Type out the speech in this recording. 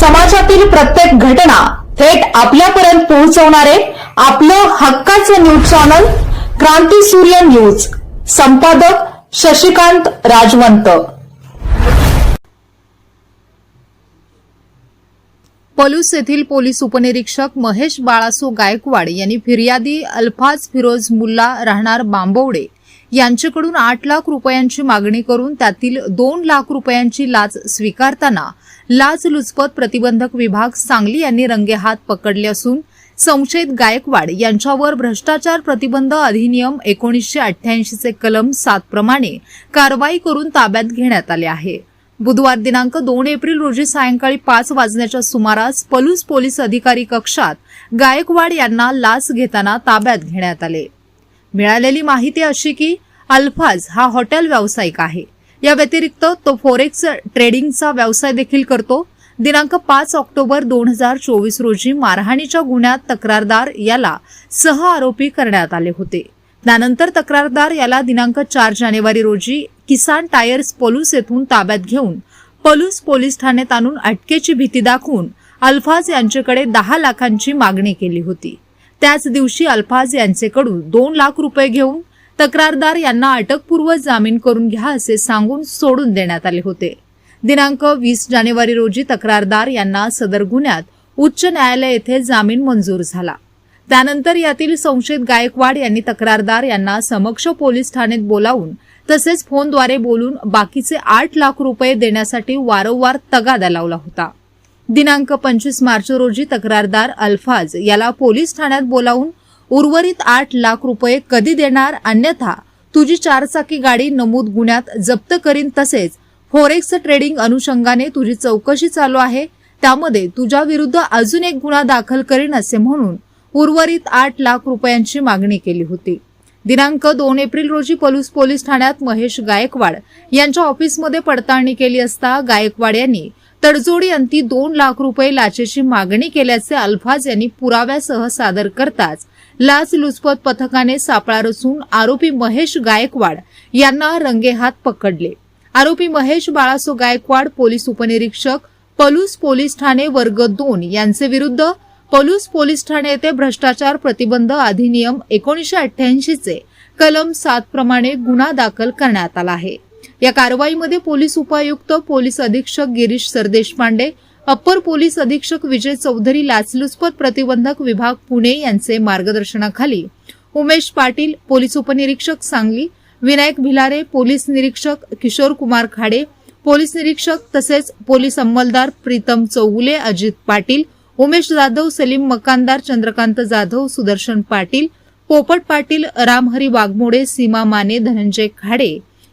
समाजातील प्रत्येक घटना थेट आपल्यापर्यंत पोहोचवणारे आपलं हक्काचं न्यूज चॅनल क्रांती सूर्य न्यूज. संपादक शशिकांत राजवंत. पलूस येथील पोलीस उपनिरीक्षक महेश बाळासो गायकवाड यांनी फिर्यादी अल्फाज फिरोज मुल्ला राहणार बांबवडे यांच्याकडून आठ लाख रुपयांची मागणी करून त्यातील दोन लाख रुपयांची लाच स्वीकारताना लाचलुचपत प्रतिबंधक विभाग सांगली यांनी रंगेहात पकडले असून संशयित गायकवाड यांच्यावर भ्रष्टाचार प्रतिबंध अधिनियम एकोणीसशे अठ्ठ्याऐंशीचे कलम सात प्रमाणे कारवाई करून ताब्यात घेण्यात आले आहे. बुधवार दिनांक दोन एप्रिल रोजी सायंकाळी पाच वाजण्याच्या सुमारास पलूस पोलीस अधिकारी कक्षात गायकवाड यांना लाच घेताना ताब्यात घेण्यात आले. मिळालेली माहिती अशी की अल्फाज हा हॉटेल व्यावसायिक आहे. या व्यतिरिक्त तो फोरेक्स ट्रेडिंगचा व्यवसाय देखील करतो. दिनांक पाच ऑक्टोबर दोन हजार चोवीस रोजी मारहाणीच्या गुन्ह्यात तक्रारदार याला सह आरोपी करण्यात आले होते. त्यानंतर तक्रारदार याला दिनांक चार जानेवारी रोजी किसान टायर्स पलूस येथून ताब्यात घेऊन पलूस पोलीस ठाण्यात आणून अटकेची भीती दाखवून अल्फाज यांच्याकडे दहा लाखांची मागणी केली होती. त्याच दिवशी अल्फाज यांचेकडून दोन लाख रुपये घेऊन तक्रारदार यांना अटकपूर्व जामीन करून घ्या असे सांगून सोडून देण्यात आले होते. दिनांक वीस जानेवारी रोजी तक्रारदार यांना सदर गुन्ह्यात उच्च न्यायालय येथे जामीन मंजूर झाला. त्यानंतर यातील संशयित गायकवाड यांनी तक्रारदार यांना समक्ष पोलीस ठाण्यात बोलावून तसेच फोनद्वारे बोलून बाकीचे आठ लाख रुपये देण्यासाठी वारंवार तगादा लावला होता. दिनांक पंचवीस मार्च रोजी तक्रारदार अल्फाज याला पोलीस ठाण्यात बोलावून उर्वरित आठ लाख रुपये कधी देणार अन्यथा तुझी चारचाकी गाडी नमूद गुन्ह्यात जप्त करीन तसेच फोरेक्स ट्रेडिंग अनुषंगाने तुझी चौकशी चालू आहे त्यामध्ये तुझ्या विरुद्ध अजून एक गुन्हा दाखल करीन असे म्हणून उर्वरित आठ लाख रुपयांची मागणी केली होती. दिनांक दोन एप्रिल रोजी पलूस पोलीस ठाण्यात महेश गायकवाड यांच्या ऑफिसमध्ये पडताळणी केली असता गायकवाड यांनी तडजोडी अंती दोन लाख रुपये लाचेची मागणी केल्याचे अल्फाज यांनी पुराव्यासह सादर करताच लाचलुचपत पथकाने सापळा रचून आरोपी महेश गायकवाड यांना रंगेहात पकडले. आरोपी महेश बाळासो गायकवाड पोलीस उपनिरीक्षक पलूस पोलीस ठाणे वर्ग दोन यांचे विरुद्ध पलूस पोलीस ठाणे येथे भ्रष्टाचार प्रतिबंध अधिनियम एकोणीशे अठ्ठ्याऐंशीचे कलम सात प्रमाणे गुन्हा दाखल करण्यात आला आहे. या कारवाईमध्ये पोलीस उपायुक्त पोलीस अधीक्षक गिरीश सरदेशपांडे अप्पर पोलीस अधीक्षक विजय चौधरी लाचलुचपत प्रतिबंधक विभाग पुणे यांचे मार्गदर्शनाखाली. उमेश पाटील पोलीस उपनिरीक्षक सांगली विनायक भिलारे पोलीस निरीक्षक किशोर कुमार खाडे पोलीस निरीक्षक तसेच पोलीस अंमलदार प्रीतम चौगुले अजित पाटील उमेश जाधव सलीम मकानदार चंद्रकांत जाधव सुदर्शन पाटील पोपट पाटील रामहरी वाघमोडे सीमा माने धनंजय खाडे